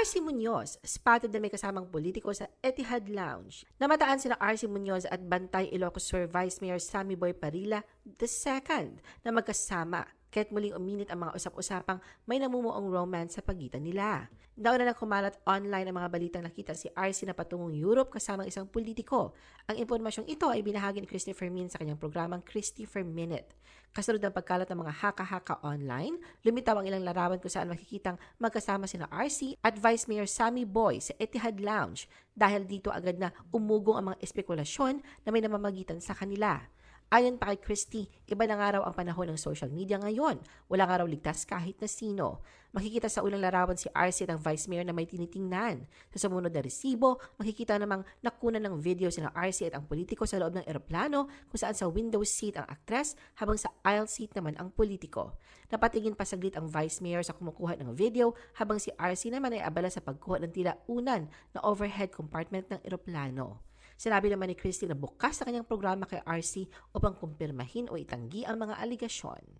RC Munoz, spotted na may kasamang politiko sa Etihad Lounge. Namataan sina RC Munoz at Bantay Ilocos Sur Vice Mayor Sammy Boy Parilla II na magkasama kahit muling uminit ang mga usap-usapang may namumuong romance sa pagitan nila. Nauna na kumalat online ang mga balitang nakita si RC na patungong Europe kasama isang politiko. Ang impormasyong ito ay binahagi ni Christy Fermin sa kanyang programang Christy Per Minute. Kasunod ng pagkalat ng mga haka-haka online, lumitaw ang ilang larawan kung saan makikitang magkasama sina RC at Vice Mayor Sammy Boy sa Etihad Lounge dahil dito agad na umugong ang mga espekulasyon na may namamagitan sa kanila. Ayon pa kay Christy, iba na nga raw ang panahon ng social media ngayon. Wala nga raw ligtas kahit na sino. Makikita sa unang larawan si RC at ang Vice Mayor na may tinitingnan. Sa sumunod na resibo, makikita namang nakunan ng video sina RC at ang politiko sa loob ng eroplano kung saan sa window seat ang aktres habang sa aisle seat naman ang politiko. Napatingin pa saglit ang Vice Mayor sa kumukuha ng video habang si RC naman ay abala sa pagkuha ng tila unan na overhead compartment ng eroplano. Sinabi naman ni Christy na bukas sa kanyang programa kay RC upang kumpirmahin o itanggi ang mga aligasyon.